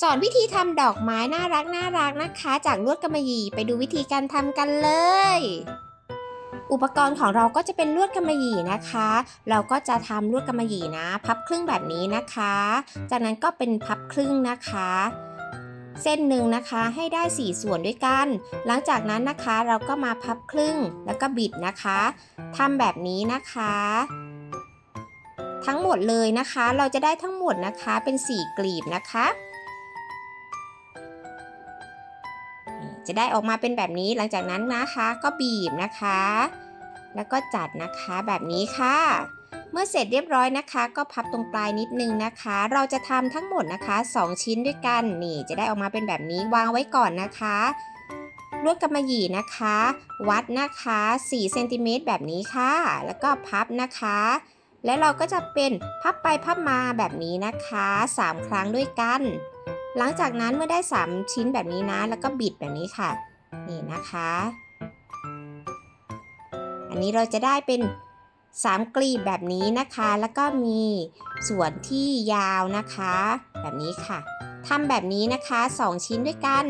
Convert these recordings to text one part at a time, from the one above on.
สอนวิธีทำดอกไม้น่ารักน่ารักนะคะ จากลวดกำมะหยี่ไปดูวิธีการทำกันเลย อุปกรณ์ของเราก็จะเป็นลวดกำมะหยี่นะคะ เราก็จะทำลวดกำมะหยี่นะ พับครึ่งแบบนี้นะคะ จากนั้นก็เป็นพับครึ่งนะคะ เส้นหนึ่งนะคะให้ได้ 4 ส่วนด้วยกัน หลังจากนั้นนะคะเราก็มาพับครึ่งแล้วก็บิดนะคะทำแบบนี้นะคะทั้งหมดเลยนะคะ เราจะได้ทั้งหมดนะคะเป็น 4 กลีบนะคะ จะได้ออกมาเป็นแบบนี้หลังจากนั้นนะคะก็บีบนะคะ แล้วก็จัดนะคะแบบนี้ค่ะ เมื่อเสร็จเรียบร้อยนะคะ ก็พับตรงปลายนิดนึงนะคะ เราจะทำทั้งหมดนะคะ 2 ชิ้นด้วยกันนี่จะได้ออกมาเป็นแบบนี้วางไว้ก่อนนะคะลวดกำมะหยี่นะคะ วัดนะคะ4เซนติเมตรแบบนี้ค่ะ แล้วก็พับนะคะ แล้วเราก็จะเป็นพับไปพับมาแบบนี้นะคะ 3 ครั้งด้วยกัน หลังจากนั้นเมื่อได้ 3 ชิ้นแบบนี้นะ แล้วก็บิดแบบนี้ค่ะ นี่นะคะ อันนี้เราจะได้เป็น3กลีบแบบนี้นะคะ แล้วก็มีส่วนที่ยาวนะคะ แบบนี้ค่ะทำแบบนี้นะคะ 2 ชิ้นด้วยกัน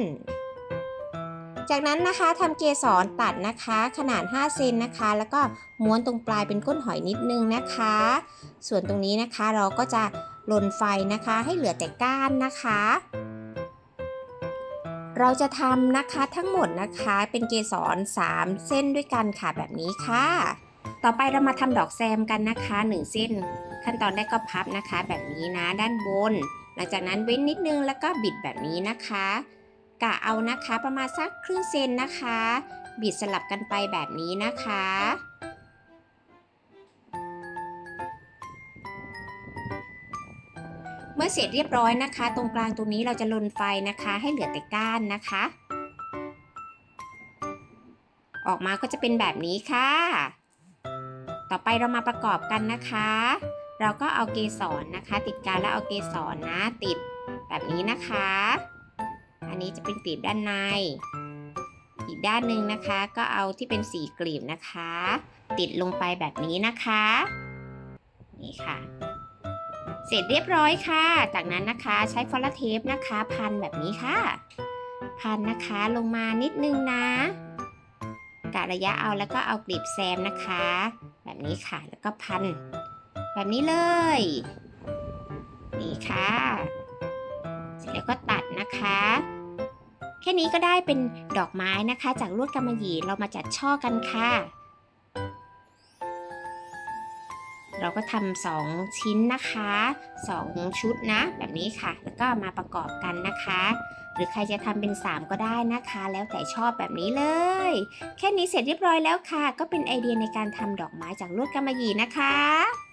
จากนั้นนะคะทำเกสรตัดนะคะขนาด 5 เซนนะคะ แล้วก็ม้วนตรงปลายเป็นก้นหอยนิดนึงนะคะ ส่วนตรงนี้นะคะเราก็จะ ลนไฟนะคะ ให้เหลือแต่ก้านนะคะ เราจะทำนะคะทั้งหมดนะคะเป็นเกสร3เส้นด้วยกันค่ะแบบนี้ค่ะ ต่อไปเรามาทำดอกแซมกันนะคะ 1 เส้น ขั้นตอนแรกก็พับนะคะ แบบนี้นะด้านบน หลังจากนั้นเว้นนิดนึงแล้วก็บิดแบบนี้นะคะกะเอานะคะประมาณสักครึ่งเซนนะคะ บิดสลับกันไปแบบนี้นะคะ เมื่อเสร็จเรียบร้อยนะคะ ตรงกลางตรงนี้เราจะลนไฟนะคะ ให้เหลือแต่ก้านนะคะ ออกมาก็จะเป็นแบบนี้ค่ะ ต่อไปเรามาประกอบกันนะคะ เราก็เอาเกสรนะคะ ติดกันแล้วเอาเกสรนะ ติดแบบนี้นะคะ อันนี้จะเป็นกลีบด้านใน อีกด้านหนึ่งนะคะ ก็เอาที่เป็นสีกลีบนะคะ ติดลงไปแบบนี้นะคะ นี่ค่ะ เสร็จเรียบร้อยค่ะ จากนั้นนะคะใช้ฟอลเทปนะคะ พันแบบนี้ค่ะ พันนะคะลงมานิดนึงนะกะระยะเอาแล้วก็เอากลีบแซมนะคะ แบบนี้ค่ะแล้วก็พัน แบบนี้เลย นี่ค่ะ เสร็จแล้วก็ตัดนะคะ แค่นี้ก็ได้เป็นดอกไม้นะคะ จากลวดกำมะหยี่เรามาจัดช่อกันค่ะ เราก็ทำสองชิ้นนะคะสองชุดนะ แบบนี้ค่ะ แล้วก็มาประกอบกันนะคะ หรือใครจะทำเป็น 3 ก็ได้นะคะ แล้วแต่ชอบแบบนี้เลย แค่นี้เสร็จเรียบร้อยแล้วค่ะ ก็เป็นไอเดียในการทำดอกไม้จากลวดกำมะหยี่นะคะ